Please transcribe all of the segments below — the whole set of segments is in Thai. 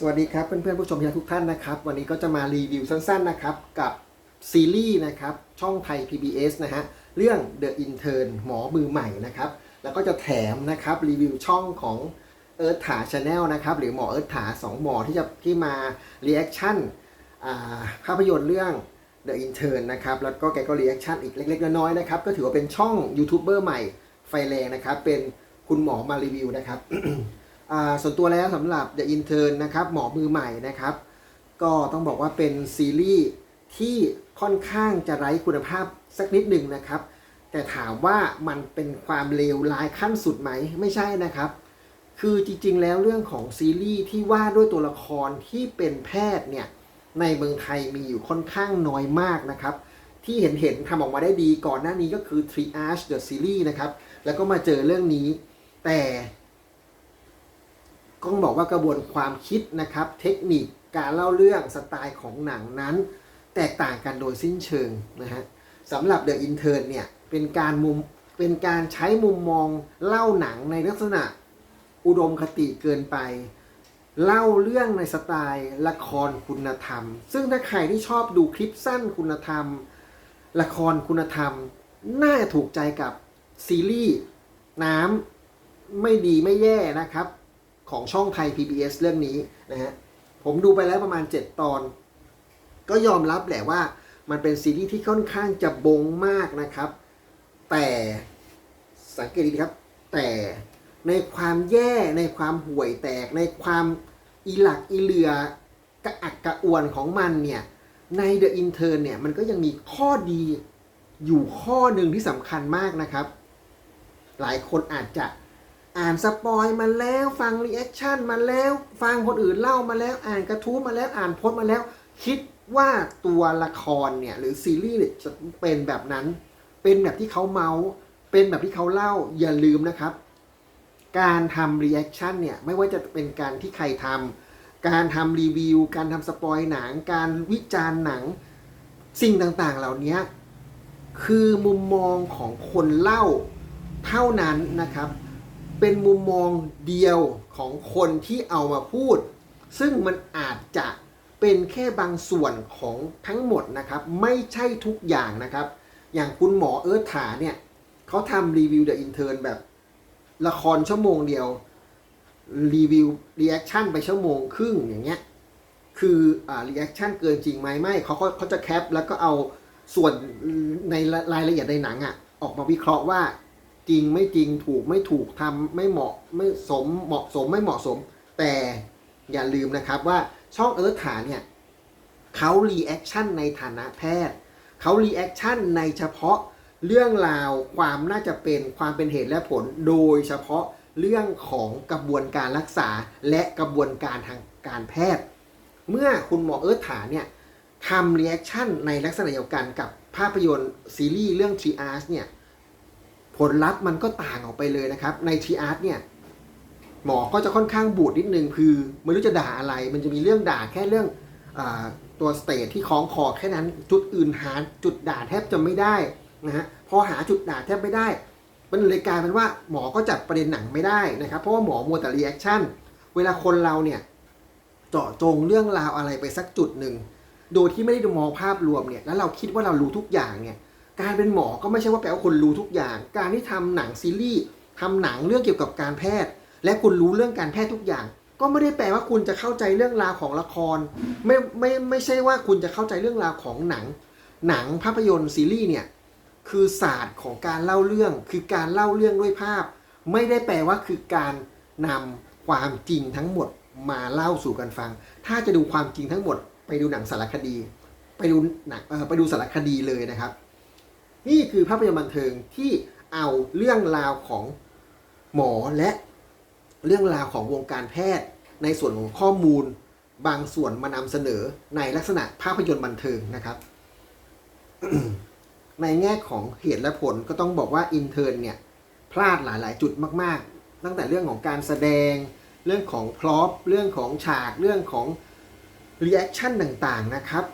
สวัสดีครับเพื่อนๆผู้ชมทุกท่านนะครับ วันนี้ก็จะมารีวิวสั้นๆนะครับกับซีรีส์นะครับช่องไทย PBS นะฮะเรื่อง The Intern หมอมือใหม่นะครับแล้วก็จะแถมนะครับรีวิวช่องของเอิร์ธถาชาแนลนะครับหรือหมอเอิร์ธถาสองหมอที่จะที่มารีแอคชั่นภาพยนตร์เรื่อง The Intern นะครับแล้วก็แกก็รีแอคชั่นอีกเล็กๆน้อยๆนะครับก็ถือว่าเป็นช่องยูทูบเบอร์ใหม่ไฟแรงนะครับเป็นคุณหมอมารีวิวนะครับ ส่วนตัวแล้วสำหรับ The Intern นะครับหมอมือใหม่นะครับ ก็ต้องบอกว่าเป็นซีรีส์ที่ค่อนข้างจะไร้คุณภาพสักนิดหนึ่งนะครับ แต่ถามว่ามันเป็นความเลวร้ายขั้นสุดไหมไม่ใช่นะครับ คือจริงๆแล้วเรื่องของซีรีส์ที่ว่าด้วยตัวละครที่เป็นแพทย์เนี่ยในเมืองไทยมีอยู่ค่อนข้างน้อยมากนะครับ ที่เห็นเห็นๆทำออกมาได้ดีก่อนหน้านี้ก็คือ Triage the Series นะครับ แล้วก็มาเจอเรื่องนี้ แต่ ก็ต้องบอกว่ากระบวนความคิดนะครับ เทคนิคการเล่าเรื่องสไตล์ของหนังนั้น แตกต่างกันโดยสิ้นเชิงนะฮะสำหรับ The Intern เนี่ยเป็นการมุมเป็นการใช้มุมมองเล่าหนังในลักษณะอุดมคติเกินไป เล่าเรื่องในสไตล์ละครคุณธรรม ซึ่งถ้าใครที่ชอบดูคลิปสั้นคุณธรรม ละครคุณธรรม น่าจะถูกใจกับซีรีส์น้ำไม่ดีไม่แย่นะครับ ของช่องไทย PBS เรื่องนี้นะฮะผมดูไปแล้วประมาณ 7 ตอน ก็ยอมรับแหละว่ามันเป็นซีรีส์ที่ค่อนข้างจะบงมากนะครับ แต่สังเกตดีครับ แต่ในความแย่ในความห่วยแตก ในความอีหลักอีเหลือกระอักกระอ่วนของมันเนี่ยใน The Intern เนี่ยมันก็ยังมีข้อดีอยู่ข้อหนึ่งที่สำคัญมากนะครับ หลายคนอาจจะ อ่านสปอยมาแล้วฟังรีแอคชั่นมาแล้ว ฟังคนอื่นเล่ามาแล้วอ่านกระทู้มาแล้วอ่านโพสมาแล้ว คิดว่าตัวละครเนี่ยหรือซีรีส์เนี่ยจะเป็นแบบนั้น เป็นแบบที่เขาเมาส์เป็นแบบที่เขาเล่าอย่าลืมนะครับ การทำรีแอคชั่นเนี่ยไม่ว่าจะเป็นการที่ใครทำการทำรีวิว การทำสปอยหนัง การวิจารณ์หนังสิ่งต่างๆเหล่านี้คือมุมมองของคนเล่าเท่านั้นนะครับ เป็นมุมมองเดียวของคนที่เอามาพูด ซึ่งมันอาจจะเป็นแค่บางส่วนของทั้งหมดนะครับ ไม่ใช่ทุกอย่างนะครับ อย่างคุณหมอเอิร์ธถาเนี่ยเขาทำรีวิว The Intern แบบ ละครชั่วโมงเดียว รีวิวรีแอคชั่นไปชั่วโมงครึ่งอย่างเงี้ยคืออ่ารีแอคชั่นเกินจริงไหมไม่เขาเขาจะแคปแล้วก็เอาส่วนในรายละเอียดในหนังอะออกมาวิเคราะห์ว่า จริงไม่จริงถูกไม่ถูกทำไม่เหมาะไม่สมเหมาะสมไม่เหมาะสม แต่อย่าลืมนะครับว่าช่องเอิร์ธขาเนี่ยเขารีแอคชั่นในฐานะแพทย์เขารีแอคชั่นในเฉพาะเรื่องราวความน่าจะเป็นความเป็นเหตุและผล โดยเฉพาะเรื่องของกระบวนการรักษาและกระบวนการทางการแพทย์ เมื่อคุณหมอเอิร์ธถาเนี่ยทำรีแอคชั่นในลักษณะเดียวกันกับภาพยนตร์ซีรีส์เรื่อง t r i a s เนี่ย ผลลัพธ์มันก็ต่างออกไปเลยนะครับ ในทีอาร์ตเนี่ยหมอก็จะค่อนข้างบูดนิดนึงคือไม่รู้จะด่าอะไร มันจะมีเรื่องด่าแค่เรื่องอตัวสเตทที่คล้องคอแค่นั้นจุดอื่นหาจุดด่าแทบจะไม่ได้นะฮะพอหาจุดด่าแทบไม่ได้ มันเลยกลายเป็นว่าหมอก็จับประเด็นหนังไม่ได้นะครับ เพราะว่าหมอมัวแต่รีแอคชั่นเวลาคนเราเนี่ยเจาะจงเรื่องราวอะไรไปสักจุดหนึ่งโดยที่ไม่ได้ดูมองภาพรวมเนี่ยแล้วเราคิดว่าเรารู้ทุกอย่างเนี่ย การเป็นหมอก็ไม่ใช่ว่าแปลว่าคนรู้ทุกอย่าง การที่ทำหนังซีรีส์ทำหนังเรื่องเกี่ยวกับการแพทย์ และคุณรู้เรื่องการแพทย์ทุกอย่าง ก็ไม่ได้แปลว่าคุณจะเข้าใจเรื่องราวของละคร ไม่ไม่ไม่ใช่ว่าคุณจะเข้าใจเรื่องราวของหนัง หนังภาพยนตร์ซีรีส์เนี่ยคือศาสตร์ของการเล่าเรื่อง คือการเล่าเรื่องด้วยภาพ ไม่ได้แปลว่าคือการนำความจริงทั้งหมดมาเล่าสู่กันฟัง ถ้าจะดูความจริงทั้งหมด ไปดูหนังสารคดี ไปดูหนังเออไปดูสารคดีเลยนะครับ นี่คือภาพยนตร์บันเทิงที่เอาเรื่องราวของหมอและเรื่องราวของวงการแพทย์ ในส่วนของข้อมูล บางส่วนมานำเสนอในลักษณะภาพยนตร์บันเทิงนะครับ ในแง่ของเหตุและผลก็ต้องบอกว่าอินเทอร์เนี่ย พลาดหลาย ๆ จุดมาก ๆ ตั้งแต่เรื่องของการแสดง เรื่องของพร็อพเรื่องของฉากเรื่องของรีแอคชั่นต่าง ๆ นะครับ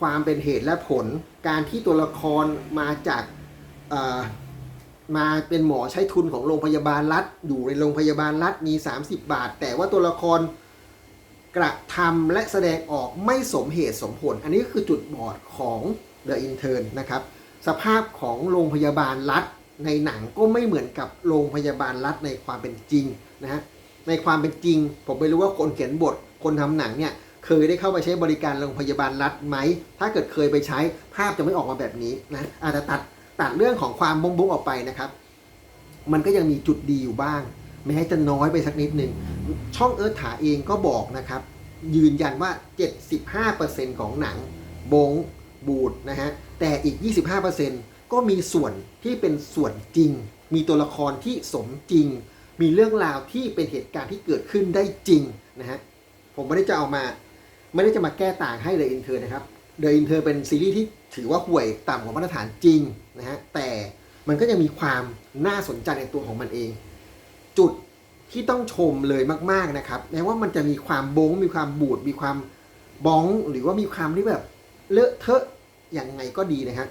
ความเป็นเหตุและผล การที่ตัวละครมาจากมาเป็นหมอใช้ทุนของโรงพยาบาลรัฐ อยู่ในโรงพยาบาลรัฐมี 30 บาท แต่ว่าตัวละครกระทำและแสดงออกไม่สมเหตุสมผล อันนี้ก็คือจุดบอดของ The Intern นะครับ สภาพของโรงพยาบาลรัฐ ในหนังก็ไม่เหมือนกับโรงพยาบาลรัฐในความเป็นจริงนะฮะในความเป็นจริง ผมไม่รู้ว่าคนเขียนบทคนทำหนังเนี่ย เคยได้เข้าไปใช้บริการโรงพยาบาลรัฐไหม ถ้าเกิดเคยไปใช้ภาพจะไม่ออกมาแบบนี้นะอาจจะตัดตัดเรื่องของความบงบงออกไปนะครับ มันก็ยังมีจุดดีอยู่บ้างแม้จะน้อยไปสักนิดหนึ่ง ช่องเอิร์ธถาเองก็บอกนะครับ ยืนยันว่า 75%ของหนังบงบูดนะฮะ แต่อีก 25%ก็มีส่วนที่เป็นส่วนจริง มีตัวละครที่สมจริง มีเรื่องราวที่เป็นเหตุการณ์ที่เกิดขึ้นได้จริงนะฮะ ผมไม่ได้จะเอามา ไม่ได้จะมาแก้ต่างให้ The Intern นะครับ The Intern เป็นซีรีส์ที่ถือว่าห่วยต่ำกว่ามาตรฐานจริงนะฮะแต่มันก็ยังมีความน่าสนใจในตัวของมันเอง จุดที่ต้องชมเลยมากๆนะครับแม้ว่ามันจะมีความบงมีความบูด มีความบ้อง หรือว่ามีความที่แบบเลอะเทอะอย่างไงก็ดีนะฮะ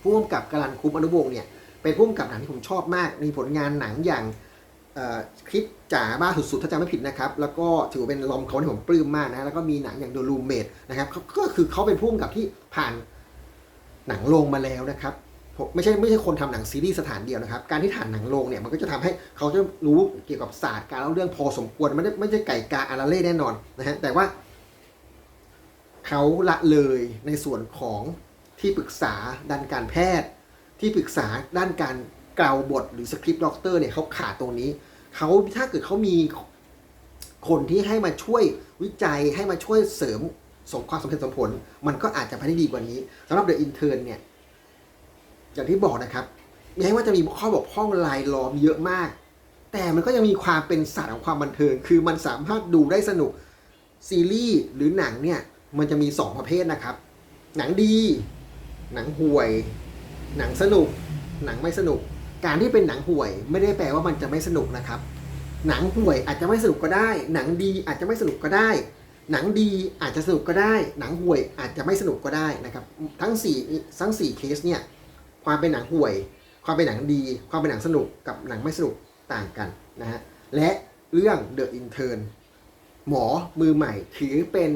ผู้กำกับการันคุมอนุวงศ์เนี่ยเป็นผู้กำกับหนังที่ผมชอบมาก มีผลงานหนังอย่าง คลิปจ๋าบ้าสุดๆ ถ้าจำไม่ผิดนะครับ แล้วก็ถือว่าเป็นลอมเขาที่ผมปลื้มมากนะ แล้วก็มีหนังอย่าง The Roommate นะครับ ก็คือเขาเป็นผู้กำกับที่ผ่านหนังโรงมาแล้วนะครับไม่ใช่ไม่ใช่คนทำหนังซีรีส์สถานเดียวนะครับ การที่ถ่านหนังโรงเนี่ยมันก็จะทำให้เขาจะรู้เกี่ยวกับศาสตร์การเล่าเรื่องพอสมควรไม่ได้ไม่ใช่ไก่กาอาราเล่แน่นอนนะฮะแต่ว่าเขาละเลยในส่วนของที่ปรึกษาด้านการแพทย์ ที่ปรึกษาด้านการ เกลาบทหรือสคริปต์ด็อกเตอร์เนี่ยเขาขาดตรงนี้เขาถ้าเกิดเขามีคนที่ให้มาช่วยวิจัยให้มาช่วยเสริมสมความสมเหตุสมผล มันก็อาจจะไปได้ดีกว่านี้สำหรับเดอะอินเทอร์เนี่ย อย่างที่บอกนะครับแม้ว่าจะมีข้อบกพร่องลายล้อมเยอะมาก แต่มันก็ยังมีความเป็นศาสตร์ของความบันเทิง คือมันสามารถดูได้สนุกซีรีส์หรือหนังเนี่ย มันจะมี 2 ประเภทนะครับ หนังดี หนังห่วย หนังสนุก หนังไม่สนุก การที่เป็นหนังห่วยไม่ได้แปลว่ามันจะไม่สนุกนะครับ หนังห่วยอาจจะไม่สนุกก็ได้ หนังดีอาจจะไม่สนุกก็ได้ หนังดีอาจจะสนุกก็ได้ หนังห่วยอาจจะไม่สนุกก็ได้นะครับ ทั้งสี่ทั้งสี่เคสเนี่ยความเป็นหนังห่วย ความเป็นหนังดี ความเป็นหนังสนุกกับหนังไม่สนุกต่างกันนะฮะและเรื่อง The Intern หมอมือใหม่ถือเป็น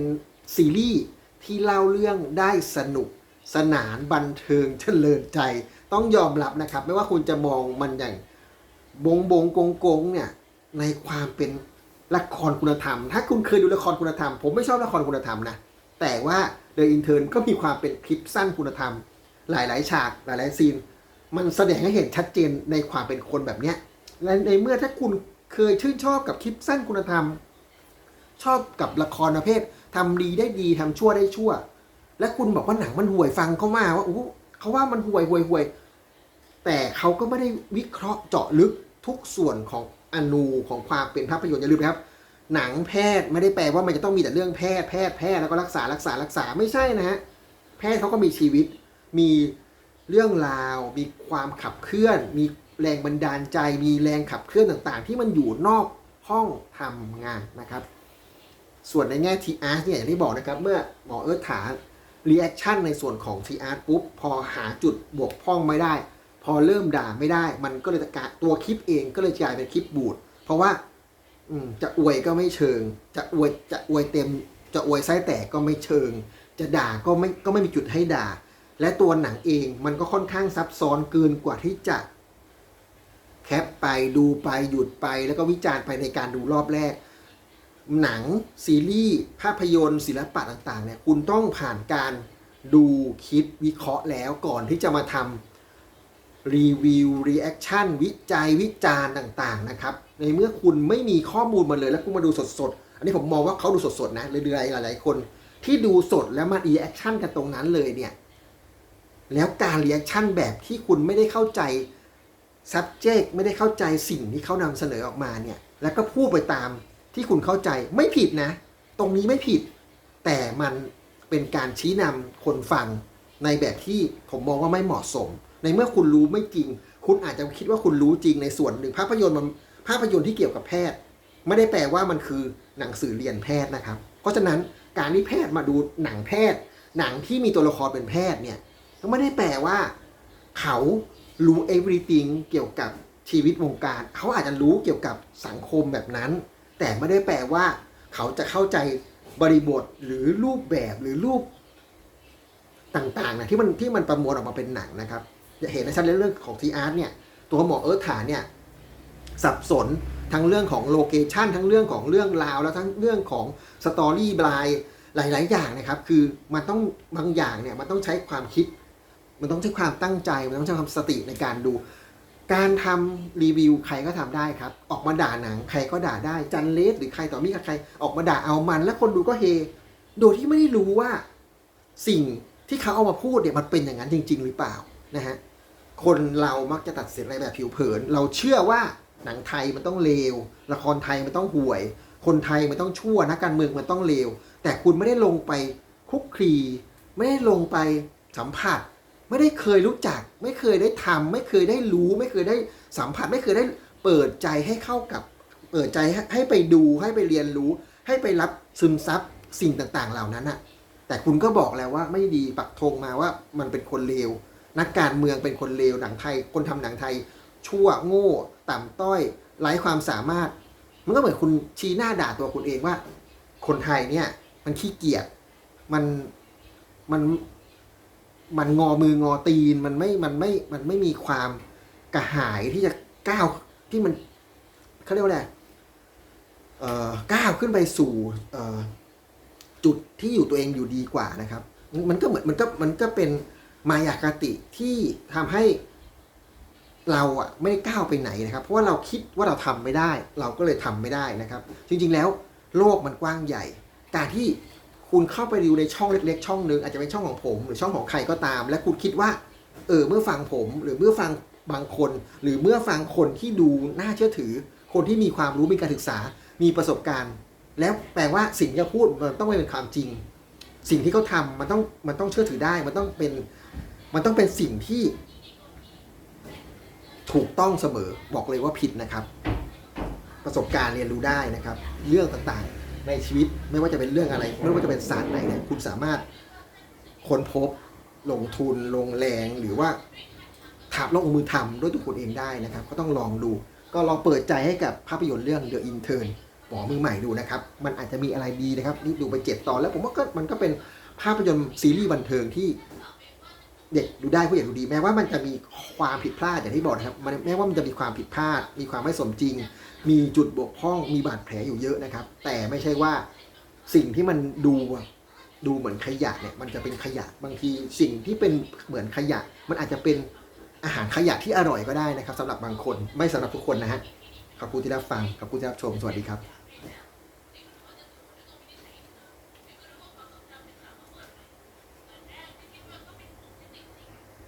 ซีรีส์ที่เล่าเรื่องได้สนุกสนานบันเทิงเจริญใจ ต้องยอมรับนะครับ ไม่ว่าคุณจะมองมันอย่างบงบงกงกงเนี่ยในความเป็นละครคุณธรรม ถ้าคุณเคยดูละครคุณธรรม ผมไม่ชอบละครคุณธรรมนะ แต่ว่า The Intern ก็มีความเป็นคลิปสั้นคุณธรรม หลาย ๆ ฉากหลาย ๆ ซีน มันแสดงให้เห็นชัดเจนในความเป็นคนแบบเนี้ยและในเมื่อถ้าคุณเคยชื่นชอบกับคลิปสั้นคุณธรรม ชอบกับละครประเภททำดีได้ดีทำชั่วได้ชั่ว และคุณบอกว่าหนังมันห่วยฟังเข้ามาว่าอู้ เขาว่ามันห่วยห่วยห่วยแต่เขาก็ไม่ได้วิเคราะห์เจาะลึกทุกส่วนของอนูของความเป็นภาพยนตร์อย่าลืมนะครับ หนังแพทย์ไม่ได้แปลว่ามันจะต้องมีแต่เรื่องแพทย์แพทย์แพทย์แล้วก็รักษารักษารักษาไม่ใช่นะฮะแพทย์เขาก็มีชีวิต มีเรื่องราว มีความขับเคลื่อน มีแรงบันดาลใจ มีแรงขับเคลื่อนต่างๆ ที่มันอยู่นอกห้องทำงานนะครับ ส่วนในแง่ทีอาร์เนี่ยอย่างที่บอกนะครับ เมื่อหมอเอิร์ธถา รีแอคชั่นในส่วนของทีอาร์ปุ๊บพอหาจุดบวกพร่องไม่ได้ พอเริ่มด่าไม่ได้ มันก็เลยกลายตัวคลิปเองก็เลยกลายเป็นคลิปบูด เพราะว่าอืจะอวยก็ไม่เชิง จะอวยจะอวยเต็ม จะอวยไส้แตกก็ไม่เชิง จะด่าก็ไม่ก็ไม่มีจุดให้ด่า และตัวหนังเองมันก็ค่อนข้างซับซ้อนเกินกว่าที่จะแคปไปดูไปหยุดไปแล้วก็วิจารณ์ไปในการดูรอบแรก หนังซีรีส์ภาพยนตร์ ศิลปะต่างๆเนี่ยคุณต้องผ่านการดูคิดวิเคราะห์แล้วก่อนที่จะมาทำรีวิวรีแอคชั่นวิจัยวิจารณ์ต่างๆนะครับในเมื่อคุณไม่มีข้อมูลมาเลยแล้วคุณมาดูสดๆ อันนี้ผมมองว่าเขาดูสดๆนะเรื่อยๆหลายๆคน ที่ดูสดแล้วมารีแอคชั่นกันตรงนั้นเลยเนี่ยแล้วการรีแอคชั่นแบบที่คุณไม่ได้เข้าใจ subject ไม่ได้เข้าใจสิ่งที่เขานำเสนอออกมาเนี่ยแล้วก็พูดไปตาม ที่คุณเข้าใจไม่ผิดนะ ตรงนี้ไม่ผิด แต่มันเป็นการชี้นำคนฟังในแบบที่ผมมองว่าไม่เหมาะสม ในเมื่อคุณรู้ไม่จริง คุณอาจจะคิดว่าคุณรู้จริงในส่วนหนึ่งภาพยนตร์มันภาพยนตร์ที่เกี่ยวกับแพทย์ ไม่ได้แปลว่ามันคือหนังสือเรียนแพทย์นะครับ เพราะฉะนั้นการที่แพทย์มาดูหนังแพทย์ หนังที่มีตัวละครเป็นแพทย์เนี่ยก็ไม่ได้แปลว่า เขารู้ everything เกี่ยวกับชีวิตวงการ เขาอาจจะรู้เกี่ยวกับสังคมแบบนั้น แต่ไม่ได้แปลว่า เขาจะเข้าใจบริบทหรือรูปแบบหรือรูปต่างๆนะที่มันที่มันประมวลออกมาเป็นหนังนะครับจะเห็นในชั้นเรื่องของทีอาร์ตเนี่ย ตัวหมอเอิร์ธฐานเนี่ย สับสนทั้งเรื่องของโลเคชันทั้งเรื่องของเรื่องราว แล้วทั้งเรื่องของสตอรี่บลายหลาย ๆ อย่างนะครับ คือมันต้องบางอย่างเนี่ยมันต้องใช้ความคิด มันต้องใช้ความตั้งใจ มันต้องใช้ความสติในการดู การทำรีวิวใครก็ทำได้ครับ ออกมาด่าหนังใครก็ด่าได้ จันเลสหรือใครต่อมีกับใคร ออกมาด่าเอามัน แล้วคนดูก็เฮ โดยที่ไม่ได้รู้ว่าสิ่งที่เขาเอามาพูดเนี่ยมันเป็นอย่างนั้นจริง ๆ หรือเปล่านะฮะคนเรามักจะตัดสินอะไรแบบผิวเผิน เราเชื่อว่าหนังไทยมันต้องเลว ละครไทยมันต้องห่วย คนไทยมันต้องชั่วนักการเมืองมันต้องเลว แต่คุณไม่ได้ลงไปคุกคีไม่ได้ลงไปสัมผัส ไม่ได้เคยรู้จัก ไม่เคยได้ทำไม่เคยได้รู้ ไม่เคยได้สัมผัส ไม่เคยได้เปิดใจให้เข้ากับ เปิดใจให้ไปดูให้ไปเรียนรู้ ให้ไปรับซึมซับสิ่งต่างๆ เหล่านั้นอะแต่คุณก็บอกแล้วว่าไม่ดีปักธงมาว่ามันเป็นคนเลวนักการเมืองเป็นคนเลวหนังไทย คนทำหนังไทย ชั่วโง่ ต่ำต้อยไร้ความสามารถ มันก็เหมือนคุณชี้หน้าด่าตัวคุณเองว่า คนไทยเนี่ย มันขี้เกียจมันมัน มันงอมืองอตีนมันไม่มันไม่มันไม่มีความกระหายที่จะก้าวที่มันเขาเรียกว่าอะไรก้าวขึ้นไปสู่จุดที่อยู่ตัวเองอยู่ดีกว่านะครับ มันก็เหมือนมันก็มันก็เป็นมายาคติที่ทำให้เราอะไม่ได้ก้าวไปไหนนะครับ เพราะว่าเราคิดว่าเราทำไม่ได้ เราก็เลยทำไม่ได้นะครับ จริงๆแล้วโลกมันกว้างใหญ่ การที่ คุณเข้าไปดูในช่องเล็กๆ ช่องหนึ่งอาจจะเป็นช่องของผม หรือช่องของใครก็ตาม และคุณคิดว่า เออเมื่อฟังผมหรือเมื่อฟังบางคน หรือเมื่อฟังคนที่ดูน่าเชื่อถือ คนที่มีความรู้มีการศึกษา มีประสบการณ์ แล้วแปลว่าสิ่งที่เขาพูดมันต้องไม่เป็นความจริง สิ่งที่เขาทำมันต้องมันต้องเชื่อถือได้มันต้องเป็นมันต้องเป็นสิ่งที่ ถูกต้องเสมอบอกเลยว่าผิดนะครับ ประสบการณ์เรียนรู้ได้นะครับ เรื่องต่างๆ ในชีวิตไม่ว่าจะเป็นเรื่องอะไร ไม่ว่าจะเป็นศาสตร์ไหนเนี่ยคุณสามารถค้นพบลงทุนลงแรงหรือว่าทำลงมือทำด้วยตัวคุณเองได้นะครับ ก็ต้องลองดู ก็ลองเปิดใจให้กับภาพยนตร์เรื่อง The Intern หมอมือใหม่ดูนะครับ มันอาจจะมีอะไรดีนะครับ นี่ดูไปเจ็ดตอนแล้วผมว่าก็มันก็เป็นภาพยนตร์ซีรีส์บันเทิงที่ เด็กดูได้ผู้ใหญ่ดูดี แม้ว่ามันจะมีความผิดพลาดอย่างที่บอกนะครับแม้ว่ามันจะมีความผิดพลาด มีความไม่สมจริง มีจุดบกพร่องมีบาดแผลอยู่เยอะนะครับ แต่ไม่ใช่ว่าสิ่งที่มันดูดูเหมือนขยะเนี่ยมันจะเป็นขยะบางทีสิ่งที่เป็นเหมือนขยะ มันอาจจะเป็นอาหารขยะที่อร่อยก็ได้นะครับสำหรับบางคนไม่สำหรับทุกคนนะฮะขอบคุณที่รับฟังขอบคุณที่รับชมสวัสดีครับ